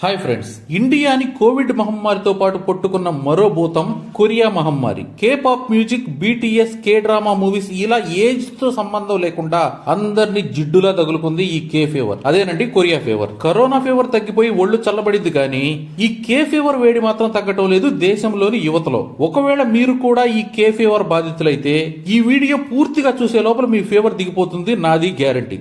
Hi friends ఇండియాని Covid మహమ్మారితో పాటు పట్టుకున్న మరో భూతం కొరియా మహమ్మారి. K pop music BTS K drama movies ఇలా ఏజ్తో సంబంధం లేకుండా అందరినీ జిడ్డులా తగులుకుంది ఈ కే ఫీవర్ అదేనండి కొరియా ఫీవర్ కరోనా ఫీవర్ తగ్గిపోయి ఒళ్ళు చల్లబడింది కానీ ఈ కే ఫీవర్ వేడి మాత్రం తగ్గటం లేదు దేశంలోని యువతలో. ఒకవేళ మీరు కూడా ఈ కే ఫీవర్ బాధితులైతే ఈ వీడియో పూర్తిగా చూసే లోపల మీ ఫీవర్ దిగిపోతుంది నాది గ్యారంటీ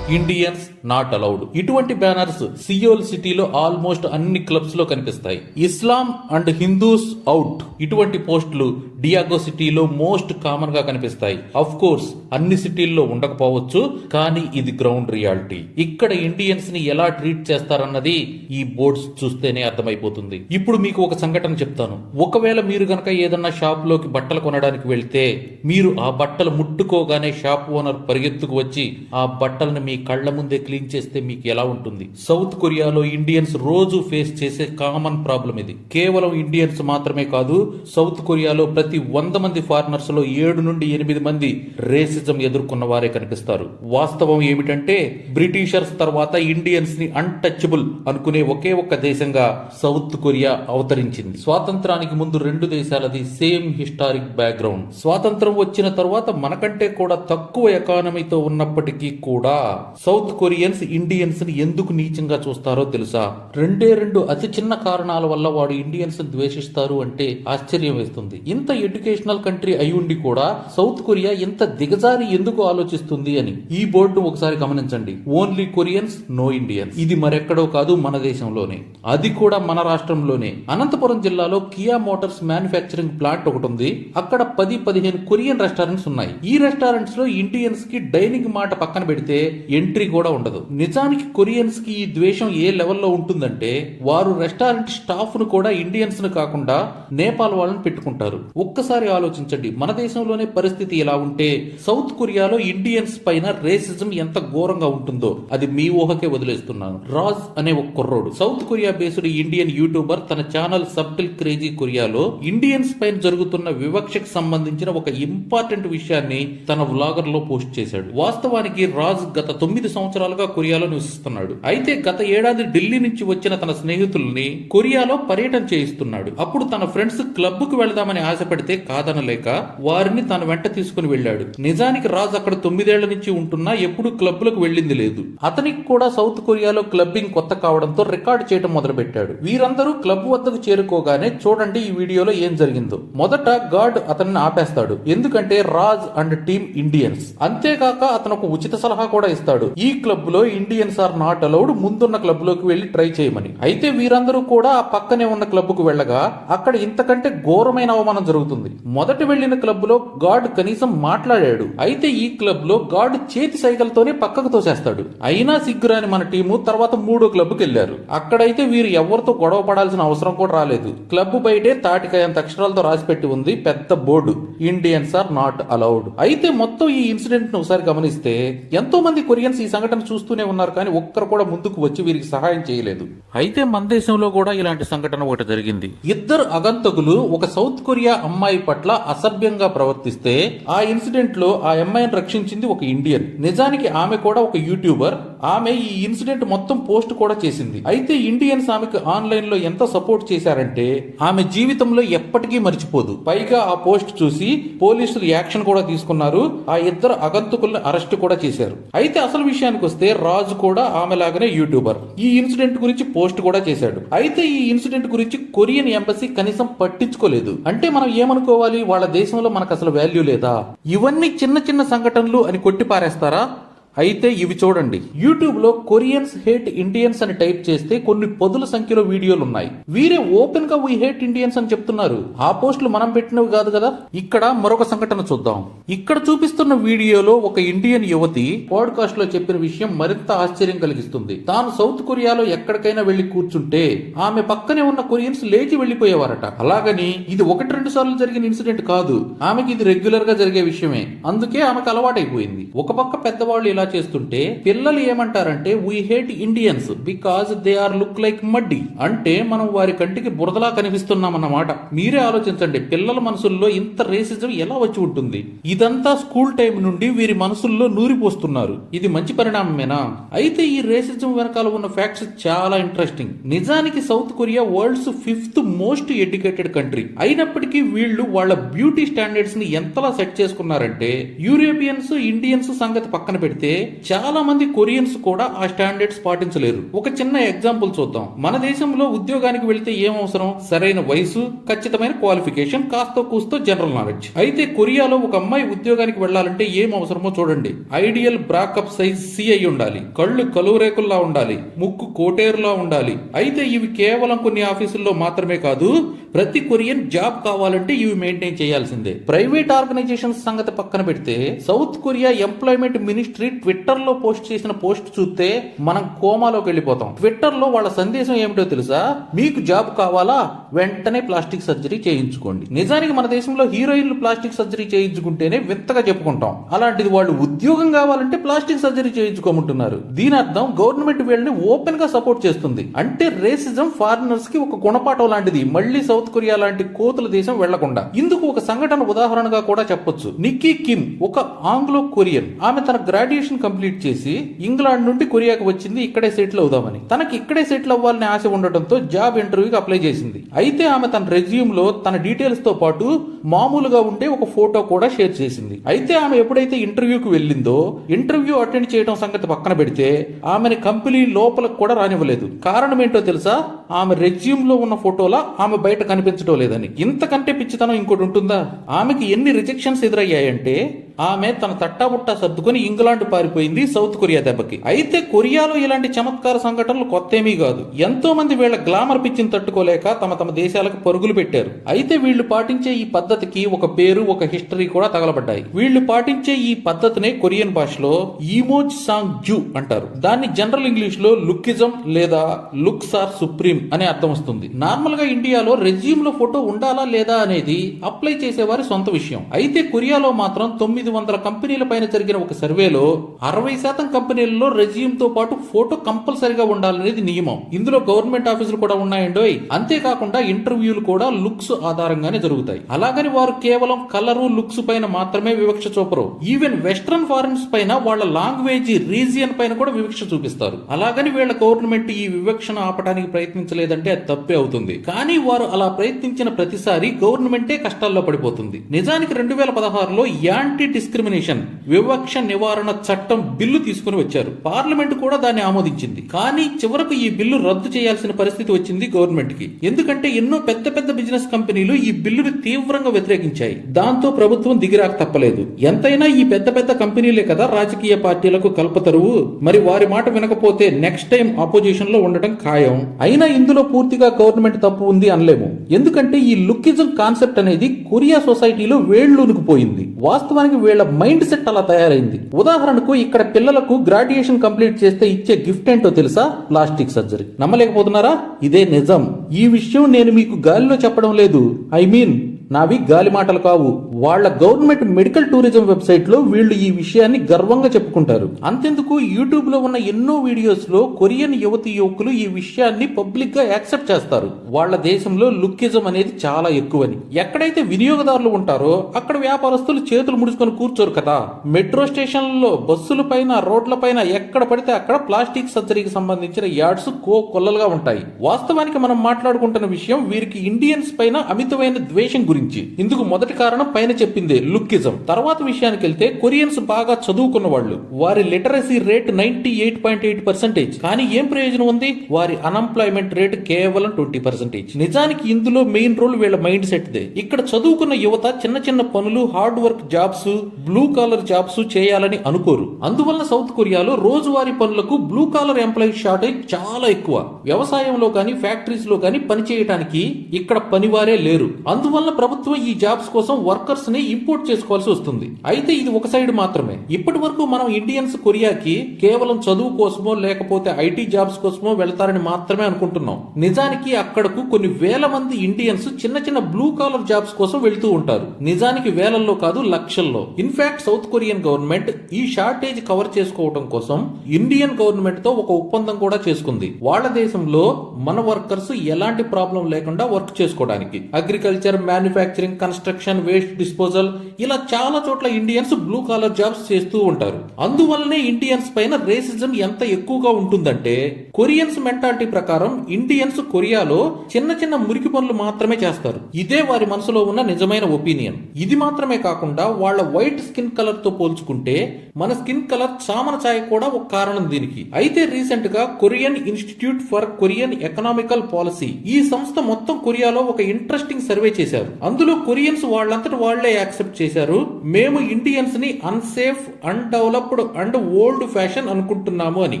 ఇండియన్స్ నాట్ అలౌడ్ ఇటువంటి బ్యానర్స్ సియోల్ సిటీలో ఆల్మోస్ట్ అన్ని క్లబ్స్లో కనిపిస్తాయి. ఇస్లాం అండ్ హిందూస్ అవుట్ ఇటువంటి పోస్టులు డియాగో సిటీలో మోస్ట్ కామన్గా కనిపిస్తాయి. అఫ్ కోర్స్ అన్ని సిటీల్లో ఉండకపోవచ్చు కానీ ఇది గ్రౌండ్ రియాలిటీ ఇక్కడ ఇండియన్స్ని ఎలా ట్రీట్ చేస్తారన్నది ఈ బోర్డ్స్ చూస్తేనే అర్థమైపోతుంది. ఇప్పుడు మీకు ఒక సంఘటన చెప్తాను. ఒకవేళ మీరు గనక ఏదన్నా షాప్లోకి బట్టలు కొనడానికి వెళ్తే మీరు ఆ బట్టలు ముట్టుకోగానే షాప్ ఓనర్ పరిగెత్తుకు వచ్చి ఆ బట్టలను మీ కళ్ళ ముందే క్లీన్ చేస్తే మీకు ఎలా ఉంటుంది? సౌత్ కొరియాలో ఇండియన్స్ రోజు ఫేస్ చేసే కామన్ ప్రాబ్లం ఇది. కేవలం ఇండియన్స్ మాత్రమే కాదు సౌత్ కొరియాలో ప్రతి వంద మంది ఫారినర్స్లో ఏడు నుండి ఎనిమిది మంది రేసిజం ఎదుర్కొన్న వారే కనిపిస్తారు. వాస్తవం ఏమిటంటే బ్రిటిషర్స్ తర్వాత ఇండియన్స్ని అన్టచబుల్ అనుకునే ఒకే ఒక్క దేశంగా సౌత్ కొరియా అవతరించింది. స్వాతంత్రానికి ముందు రెండు దేశాలది సేమ్ హిస్టారిక్ బ్యాక్గ్రౌండ్. స్వాతంత్రం వచ్చిన తర్వాత మనకంటే కూడా తక్కువ ఎకానమీతో ఉన్నప్పటికీ కూడా సౌత్ కొరియా ఇండియన్స్ని ఎందుకు నీచంగా చూస్తారో తెలుసా? రెండే రెండు అతి చిన్న కారణాల వల్ల వాడు ఇండియన్స్ ద్వేషిస్తారు అంటే ఆశ్చర్యం వేస్తుంది. ఇంత ఎడ్యుకేషనల్ కంట్రీ అయి ఉండి కూడా సౌత్ కొరియా ఇంత దిగజారి ఎందుకు ఆలోచిస్తుంది అని ఈ బోర్డు ఒకసారి గమనించండి. ఓన్లీ కొరియన్స్ నో ఇండియన్స్ ఇది మరెక్కడో కాదు మన దేశంలోనే. అది కూడా మన రాష్ట్రంలోనే. అనంతపురం జిల్లాలో కియా మోటార్స్ మ్యానుఫ్యాక్చరింగ్ ప్లాంట్ ఒకటి ఉంది. అక్కడ పది పదిహేను కొరియన్ రెస్టారెంట్స్ ఉన్నాయి. ఈ రెస్టారెంట్స్లో ఇండియన్స్కి డైనింగ్ మాట పక్కన పెడితే ఎంట్రీ కూడా ఉండదు. నిజానికి కొరియన్స్కి ఈ ద్వేషం ఏ లెవెల్లో ఉంటుందంటే వారు రెస్టారెంట్ స్టాఫ్ను కూడా ఇండియన్స్ను కాకుండా నేపాల్ వాళ్ళని పెట్టుకుంటారు. ఒక్కసారి ఆలోచించండి. మన దేశంలోనే పరిస్థితి ఎలా ఉంటే సౌత్ కొరియాలో ఇండియన్స్ పైన రేసిజం ఎంత ఘోరంగా ఉంటుందో అది మీ ఊహకే వదిలేస్తున్నాను. రాజ్ అనే ఒక కుర్రోడు. South Korea based Indian YouTuber తన ఛానల్ సబ్టిల్ క్రేజీ కొరియాలో ఇండియన్స్ పైన జరుగుతున్న వివక్షకు సంబంధించిన ఒక ఇంపార్టెంట్ విషయాన్ని తన వ్లాగర్లో పోస్ట్ చేశాడు. వాస్తవానికి రాజ్ గత తొమ్మిది సంవత్సరాలుగా కొరియాలో నివసిస్తున్నాడు. అయితే గత ఏడాది ఢిల్లీ నుంచి వచ్చిన తన స్నేహితుల్ని కొరియాలో పర్యటన చేయిస్తున్నాడు. అప్పుడు తన ఫ్రెండ్స్ క్లబ్కు వెళదామని ఆశపడితే కాదనలేక వారిని తన వెంట తీసుకుని వెళ్ళాడు. నిజానికి రాజ్ అక్కడ తొమ్మిదేళ్ళ నుంచి ఉంటున్నా ఎప్పుడు క్లబ్లకు వెళ్ళింది లేదు. అతనికి కూడా సౌత్ కొరియాలో క్లబ్బింగ్ కొత్త కావడంతో రికార్డ్ చేయడం మొదలుపెట్టాడు. వీరందరూ క్లబ్ వద్దకు చేరుకోగానే చూడండి ఈ వీడియోలో ఏం జరిగిందో. మొదట గాడ్ అతన్ని ఆపేస్తాడు. ఎందుకంటే రాజ్ అండ్ టీమ్ ఇండియన్స్. అంతేకాక అతను ఒక ఉచిత సలహా కూడా ఇస్తాడు. ఈ క్లబ్ లో ఇండియన్స్ ఆర్ నాట్ అలౌడ్ ముందున్న క్లబ్లోకి వెళ్ళి ట్రై చేయమని. అయితే వీరందరూ కూడా ఆ పక్కనే ఉన్న క్లబ్కు వెళ్ళగా అక్కడ ఇంతకంటే ఘోరమైన అవమానం జరుగుతుంది. మొదట వెళ్ళిన క్లబ్లో గాడ్ కనీసం మాట్లాడాడు. అయితే ఈ క్లబ్లో గాడ్ చేతి సైకిల్తోనే పక్కకు తోసేస్తాడు. అయినా సిగ్గురాని మన టీము తర్వాత మూడో క్లబ్కి వెళ్ళారు అక్కడైతే వీరు ఎవరితో గొడవ పడాల్సిన అవసరం కూడా రాలేదు. క్లబ్ బయటే తాటికాయంత అక్షరాలతో రాసిపెట్టి ఉంది పెద్ద board. Indians are not allowed. అయితే మొత్తం ఈ ఇన్సిడెంట్ను ఒకసారి గమనిస్తే ఎంతో మంది కొరియన్స్ ఈ సంఘటన చూస్తూనే ఉన్నారు కానీ ఒక్కరు కూడా ముందుకు వచ్చి వీరికి సహాయం చేయలేదు. అయితే మన దేశంలో కూడా ఇలాంటి సంఘటన ఒకటి జరిగింది. ఇద్దరు అగంతకులు ఒక సౌత్ కొరియా అమ్మాయి పట్ల అసభ్యంగా ప్రవర్తిస్తే ఆ ఇన్సిడెంట్లో ఆ అమ్మాయిని రక్షించింది ఒక ఇండియన్. నిజానికి ఆమె కూడా ఒక యూట్యూబర్. ఆమె ఈ ఇన్సిడెంట్ మొత్తం పోస్ట్ కూడా చేసింది. అయితే ఇండియన్స్ ఆమెకు ఆన్లైన్లో ఎంత సపోర్ట్ చేశారంటే ఆమె జీవితంలో ఎప్పటికీ మర్చిపోదు. పైగా ఆ పోస్ట్ చూసి పోలీసులు యాక్షన్ కూడా తీసుకున్నారు. ఆ ఇద్దరు అగంతకుల్ని అరెస్ట్ కూడా చేశారు. అయితే అసలు విషయానికి వస్తే రాజు కూడా ఆమెలాగానే యూట్యూబర్. ఈ ఇన్సిడెంట్ గురించి పోస్ట్ కూడా చేశాడు. అయితే ఈ ఇన్సిడెంట్ గురించి కొరియన్ ఎంబసీ కనీసం పట్టించుకోలేదు. అంటే మనం ఏమనుకోవాలి? వాళ్ళ దేశంలో మనకు అసలు వాల్యూ లేదా? ఇవన్నీ చిన్న చిన్న సంఘటనలు అని కొట్టి పారేస్తారా అయితే ఇవి చూడండి. యూట్యూబ్లో కొరియన్స్ హేట్ ఇండియన్స్ అని టైప్ చేస్తే కొన్ని పదుల సంఖ్యలో వీడియోలు ఉన్నాయి వీరే ఓపెన్గా వీ హేట్ ఇండియన్స్ అని చెప్తున్నారు. ఆ పోస్టులు మనం పెట్టినవి కాదు కదా? ఇక్కడ మరొక సంఘటన చూద్దాం. ఇక్కడ చూపిస్తున్న వీడియోలో ఒక ఇండియన్ యువతి పాడ్కాస్ట్లో చెప్పిన విషయం మరింత ఆశ్చర్యం కలిగిస్తుంది. తాను సౌత్ కొరియాలో ఎక్కడికైనా వెళ్ళి కూర్చుంటే ఆమె పక్కనే ఉన్న కొరియన్స్ లేచి వెళ్ళిపోయేవారట అలాగని ఇది ఒకటి రెండు సార్లు జరిగిన ఇన్సిడెంట్ కాదు. ఆమెకి ఇది రెగ్యులర్గా జరిగే విషయమే. అందుకే ఆమెకు అలవాటైపోయింది. ఒక పక్క పెద్దవాళ్ళు ఇలా ఇలా చేస్తుంటే పిల్లలు ఏమంటారంటే we hate Indians because they are look like muddy అంటే మనం వారి కంటికి బురదలా కనిపిస్తున్నాం అన్నమాట మీరే ఆలోచించండి పిల్లల మనసుల్లో ఇంత రేసిజం ఎలా వచ్చి ఉంటుంది? ఇదంతా స్కూల్ టైం నుండి వీరి మనసుల్లో నూరిపోస్తున్నారు. ఇది మంచి పరిణామమేనా? అయితే ఈ రేసిజం వెనకాల ఉన్న ఫ్యాక్ట్స్ చాలా ఇంట్రెస్టింగ్ నిజానికి South Korea world's fifth most educated country అయినప్పటికీ వీళ్ళు వాళ్ళ బ్యూటీ స్టాండర్డ్స్ని ఎంతలా సెట్ చేసుకున్నారంటే యూరోపియన్స్ ఇండియన్స్ సంగతి పక్కన పెడితే చాలా మంది కొరియన్స్ కూడా ఆ స్టాండర్డ్స్ పాటించలేరు. ఒక చిన్న ఎగ్జాంపుల్ చూద్దాం. మన దేశంలో ఉద్యోగానికి వెళితే ఏం అవసరం సరైన వయసు ఖచ్చితమైన క్వాలిఫికేషన్ కాస్తో కూస్తో జనరల్ నాలెడ్జ్. అయితే కొరియాలో ఒక అమ్మాయి ఉద్యోగానికి వెళ్ళాలంటే ఏం అవసరమో చూడండి. ఐడియల్ బ్రాకప్ సైజ్ సి అయి ఉండాలి. కళ్ళు కలువరేకుల్లా ఉండాలి. ముక్కు కోటేరులా ఉండాలి. అయితే ఇవి కేవలం కొన్ని ఆఫీసుల్లో మాత్రమే కాదు ప్రతి కొరియన్ జాబ్ కావాలంటే ఇవి మెయింటైన్ చేయాల్సిందే. ప్రైవేట్ ఆర్గనైజేషన్స్ సంగతి పక్కన పెడితే సౌత్ కొరియా ఎంప్లాయ్మెంట్ మినిస్ట్రీ ట్విట్టర్లో పోస్ట్ చేసిన పోస్ట్ చూస్తే మనం కోమాలోకి వెళ్ళిపోతాం. ట్విట్టర్లో వాళ్ళ సందేశం ఏమిటో తెలుసా? మీకు జాబ్ కావాలా? వెంటనే ప్లాస్టిక్ సర్జరీ చేయించుకోండి. నిజానికి మన దేశంలో హీరోయిన్లు ప్లాస్టిక్ సర్జరీ చేయించుకుంటేనే వింతగా చెప్పుకుంటాం. అలాంటిది వాళ్ళు ఉద్యోగం కావాలంటే ప్లాస్టిక్ సర్జరీ చేయించుకోమంటున్నారు. దీని అర్థం గవర్నమెంట్ వీళ్ళని ఓపెన్గా సపోర్ట్ చేస్తుంది. అంటే రేసిజం ఫారినర్స్కి ఒక గుణపాఠం లాంటిది. మళ్ళీ సౌత్ కొరియా లాంటి కోతుల దేశం వెళ్ళకుండా. ఇందుకు ఒక సంఘటన ఉదాహరణగా కూడా చెప్పొచ్చు. నిక్కీ కిమ్ ఒక ఆంగ్లో కొరియన్ ఆమె తన గ్రాడ్యుయేషన్ కంప్లీట్ చేసి ఇంగ్లాండ్ నుండి కొరియాకి వచ్చింది ఇక్కడే సెటిల్ అవుదామని. తనకి ఇక్కడే సెటిల్ అవ్వాలని ఆశ ఉండటంతో జాబ్ ఇంటర్వ్యూకి అప్లై చేసింది. అయితే ఆమె తన రెజ్యూమ్లో తన డీటెయిల్స్తో పాటు మామూలుగా ఉండే ఒక ఫోటో కూడా షేర్ చేసింది. అయితే ఆమె ఎప్పుడైతే ఇంటర్వ్యూకి వెళ్ళిందో ఇంటర్వ్యూ అటెండ్ చేయడం సంగతి పక్కన పెడితే ఆమెని కంపెనీ లోపలకు కూడా రానివ్వలేదు. కారణం ఏంటో తెలుసా? ఆమె రెజ్యూమ్లో ఉన్న ఫోటోలా ఆమె బయట కనిపించడం లేదని. ఇంతకంటే పిచ్చితనం ఇంకోటి ఉంటుందా? ఆమెకి ఎన్ని రిజెక్షన్స్ ఎదురయ్యాయంటే ఆమె తన తట్టాబుట్టా సర్దుకుని ఇంగ్లాండ్ పారిపోయింది సౌత్ కొరియా దెబ్బకి. అయితే కొరియాలో ఇలాంటి చమత్కార సంఘటనలు కొత్తేమీ కాదు. ఎంతో మంది వీళ్ళ గ్లామర్ పిచ్చిని తట్టుకోలేక తమ తమ దేశాలకు పరుగులు పెట్టారు. అయితే వీళ్ళు పాటించే ఈ పద్ధతికి ఒక పేరు ఒక హిస్టరీ కూడా తగలబడ్డాయి. వీళ్ళు పాటించే ఈ పద్ధతినే కొరియన్ భాషలో ఈమోజ్ సాంగ్ జూ అంటారు. దాన్ని జనరల్ ఇంగ్లీష్లో లుక్కిజం లేదా లుక్స్ ఆర్ సుప్రీం అనే అర్థం వస్తుంది. నార్మల్గా ఇండియాలో రెజ్యూమ్లో ఫోటో ఉండాలా లేదా అనేది అప్లై చేసేవారి సొంత విషయం. అయితే కొరియాలో మాత్రం తొమ్మిది వందల కంపెనీల పైన జరిగిన ఒక సర్వేలో అరవై శాతం కంపెనీలలో రెజ్యూమ్తో పాటు ఫోటో కంపల్సరిగా ఉండాలనేది నియమం. ఇందులో గవర్నమెంట్ ఆఫీసులు కూడా ఉన్నాయండోయ్. అంతేకాకుండా ఇంటర్వ్యూలు కూడా లుక్స్ ఆధారంగానే జరుగుతాయి. అలాగని వారు కేవలం కలరు లుక్స్ పైన మాత్రమే వివక్ష చూపరు. ఈవెన్ వెస్ట్రన్ ఫారెన్స్ పైన వాళ్ళ లాంగ్వేజ్ రీజియన్ పైన కూడా వివక్ష చూపిస్తారు. అలాగని వీళ్ళ గవర్నమెంట్ ఈ వివక్షను ఆపడానికి ప్రయత్నించలేదంటే అది తప్పే అవుతుంది. కానీ వారు అలా ప్రయత్నించిన ప్రతిసారి గవర్నమెంటే కష్టాల్లో పడిపోతుంది. నిజానికి రెండు వేల పదహారులో యాంటీ డిస్క్రిమినేషన్ వివక్ష నివారణ చట్టం బిల్లు తీసుకుని వచ్చారు. పార్లమెంట్ కూడా దాన్ని ఆమోదించింది. కానీ చివరకు ఈ బిల్లు రద్దు చేయాల్సిన పరిస్థితి వచ్చింది గవర్నమెంట్కి ఎందుకంటే ఎన్నో పెద్ద పెద్ద బిజినెస్ కంపెనీలు ఈ బిల్లును తీవ్రంగా వ్యతిరేకించాయి. దాంతో ప్రభుత్వం దిగిరాక తప్పలేదు. ఎంతైనా ఈ పెద్ద పెద్ద కంపెనీలే కదా రాజకీయ పార్టీలకు కల్పతరువు మరి వారి మాట వినకపోతే నెక్స్ట్ టైం ఆపోజిషన్లో ఉండటం ఖాయం. అయినా ఇందులో పూర్తిగా గవర్నమెంట్ తప్పు ఉంది అనలేము. ఎందుకంటే ఈ లుక్కిజం కాన్సెప్ట్ అనేది కొరియా సొసైటీలో వేళ్ళూనుకుపోయింది వాస్తవానికి వీళ్ళ మైండ్ సెట్ అలా తయారైంది. ఉదాహరణకు ఇక్కడ పిల్లలకు గ్రాడ్యుయేషన్ కంప్లీట్ చేస్తే ఇచ్చే గిఫ్ట్ ఏంటో తెలుసా? Plastic surgery. నమ్మలేకపోతున్నారా? ఇదే నిజం. ఈ విషయం నేను మీకు గాలిలో చెప్పడం లేదు. ఐ మీన్ నావి గాలి మాటలు కావు. వాళ్ళ గవర్నమెంట్ మెడికల్ టూరిజం వెబ్సైట్లో వీళ్ళు ఈ విషయాన్ని గర్వంగా చెప్పుకుంటారు. అంతెందుకు యూట్యూబ్లో ఉన్న ఎన్నో వీడియోస్లో కొరియన్ యువతి యువకులు ఈ విషయాన్ని పబ్లిక్గా యాక్సెప్ట్ చేస్తారు. వాళ్ళ దేశంలో లుక్కిజం అనేది చాలా ఎక్కువని. ఎక్కడైతే వినియోగదారులు ఉంటారో అక్కడ వ్యాపారస్తులు చేతులు ముడుచుకొని కూర్చోరు కదా. మెట్రో స్టేషన్లలో బస్సుల పైన రోడ్ల పైన ఎక్కడ పడితే అక్కడ ప్లాస్టిక్ సర్జరీకి సంబంధించిన యాడ్స్ కో కొల్లలుగా ఉంటాయి. వాస్తవానికి మనం మాట్లాడుకుంటున్న విషయం వీరికి ఇండియన్స్ పైన అమితమైన ద్వేషం గురించి. ఇందుకు మొదటి కారణం పైన చెప్పిందే లుక్కిజం. తర్వాత విషయానికి వెళ్తే కొరియన్స్ బాగా చదువుకున్న వాళ్ళు. వారి literacy rate ninety eight point eight percentage. కానీ ఏం ప్రయోజనం ఉంది? వారి అన్ఎంప్లాయ్మెంట్ రేట్ కేవలం ట్వంటీ పర్సెంటేజ్. నిజానికి ఇందులో మెయిన్ రోల్ వీళ్ళ మైండ్ సెట్ దే ఇక్కడ చదువుకున్న యువత చిన్న చిన్న పనులు hard work jobs blue collar jobs చేయాలని అనుకోరు. అందువల్ల సౌత్ కొరియాలో రోజువారీ పనులకు బ్లూ కాలర్ ఎంప్లాయీ షార్టేజ్ చాలా ఎక్కువ. వ్యవసాయంలో కానీ ఫ్యాక్టరీస్లో కానీ పనిచేయడానికి ఇక్కడ పనివారే లేరు. అందువల్ల ప్రభుత్వం ఈ జాబ్స్ కోసం వర్కర్స్ని ఇంపోర్ట్ చేసుకోవాల్సి వస్తుంది. అయితే ఇది ఒక సైడ్ మాత్రమే. ఇప్పటి వరకు మనం ఇండియన్స్ కొరియాకి కేవలం చదువు కోసమో లేకపోతే ఐటీ జాబ్స్ కోసమో వెళ్తారని మాత్రమే అనుకుంటున్నాం. నిజానికి అక్కడకు కొన్ని వేల మంది ఇండియన్స్ చిన్న చిన్న బ్లూ కాలర్ జాబ్స్ కోసం వెళ్తూ ఉంటారు. నిజానికి వేలల్లో కాదు లక్షల్లో. In fact South Korean government ఈ షార్టేజ్ కవర్ చేసుకోవడం కోసం ఇండియన్ గవర్నమెంట్తో ఒక ఒప్పందం కూడా చేసుకుంది. వాళ్ళ దేశంలో మన వర్కర్స్ ఎలాంటి ప్రాబ్లం లేకుండా వర్క్ చేసుకోవడానికి. Agriculture manufacturing construction waste disposal ఇలా చాలా చోట్ల ఇండియన్స్ బ్లూ కాలర్ జాబ్స్ చేస్తూ ఉంటారు. అందువల్లనే ఇండియన్స్ పైన రేసిజం ఎంత ఎక్కువగా ఉంటుందంటే కొరియన్స్ మెంటాలిటీ ప్రకారం ఇండియన్స్ కొరియాలో చిన్న చిన్న మురికి పనులు మాత్రమే చేస్తారు. ఇదే వారి మనసులో ఉన్న నిజమైన ఒపీనియన్ ఇది మాత్రమే కాకుండా వాళ్ళ వైట్ స్కిన్ కలర్తో పోల్చుకుంటే మన స్కిన్ కలర్ చామన ఛాయ కూడా ఒక కారణం దీనికి. అయితే రీసెంట్గా Korean Institute for Korean economical policy ఈ సంస్థ మొత్తం కొరియాలో ఒక ఇంట్రెస్టింగ్ సర్వే చేశారు. అందులో కొరియన్స్ వాళ్ళంతటి వాళ్ళే యాక్సెప్ట్ చేశారు. మేము ఇండియన్స్ని unsafe undeveloped and old fashion అనుకుంటున్నాము అని.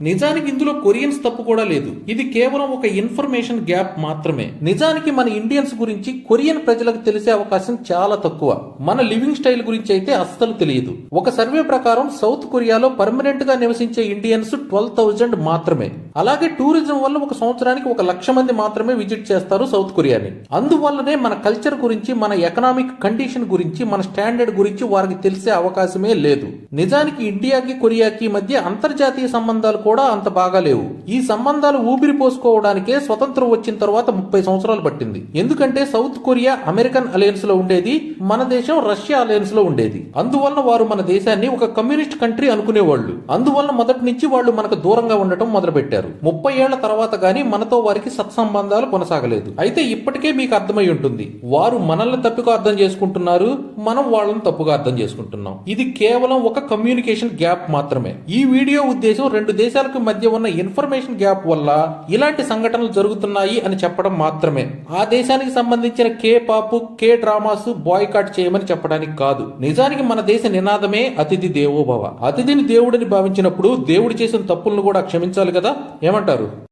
నిజానికి ఇందులో కొరియన్స్ తప్పు కూడా లేదు. ఇది కేవలం ఒక ఇన్ఫర్మేషన్ గ్యాప్ మాత్రమే. నిజానికి మన ఇండియన్స్ గురించి కొరియన్ ప్రజలకు తెలిసే అవకాశం చాలా తక్కువ. మన లివింగ్ స్టైల్ గురించి అయితే అస్సలు తెలియదు. ఒక సర్వే ప్రకారం సౌత్ కొరియాలో పర్మనెంట్గా నివసించే ఇండియన్స్ ట్వెల్వ్ థౌజండ్ మాత్రమే. అలాగే టూరిజం వల్ల ఒక సంవత్సరానికి ఒక లక్ష మంది మాత్రమే విజిట్ చేస్తారు సౌత్ కొరియాని. అందువల్లనే మన కల్చర్ గురించి మన ఎకనామిక్ కండిషన్ గురించి మన స్టాండర్డ్ గురించి వారికి తెలిసే అవకాశమే లేదు. నిజానికి ఇండియాకి కొరియాకి మధ్య అంతర్జాతీయ సంబంధాలు కూడా అంత బాగా లేవు. ఈ సంబంధాలు ఊపిరి పోసుకోవడానికే స్వతంత్రం వచ్చిన తర్వాత ముప్పై సంవత్సరాలు పట్టింది. ఎందుకంటే సౌత్ కొరియా అమెరికన్ అలయన్స్లో ఉండేది మన దేశం రష్యా అలయన్స్లో ఉండేది. అందువల్ల వారు మన దేశాన్ని ఒక కమ్యూనిస్ట్ కంట్రీ అనుకునేవాళ్ళు. అందువల్ల మొదటి నుంచి వాళ్ళు మనకు దూరంగా ఉండటం మొదలుపెట్టారు. ముప్పై ఏళ్ళ తర్వాత కానీ మనతో వారికి సత్సంబంధాలు కొనసాగలేదు. అయితే ఇప్పటికే మీకు అర్థమై ఉంటుంది. వారు మనల్ని తప్పుగా అర్థం చేసుకుంటున్నారు. మనం వాళ్ళని తప్పుగా అర్థం చేసుకుంటున్నాం. ఇది కేవలం ఒక కమ్యూనికేషన్ గ్యాప్ మాత్రమే. ఈ వీడియో ఉద్దేశం రెండు దేశాలకు మధ్య ఉన్న ఇన్ఫర్మేషన్ గ్యాప్ వల్ల ఇలాంటి సంఘటనలు జరుగుతున్నాయి అని చెప్పడం మాత్రమే. ఆ దేశానికి సంబంధించిన K pop K dramas boycott చేయమని చెప్పడానికి కాదు. నిజానికి మన దేశ నినాదమే అతిథి దేవోభవ. అతిథిని దేవుడిని భావించినప్పుడు దేవుడు చేసిన తప్పులను కూడా క్షమించాలి కదా? ఏమంటారు?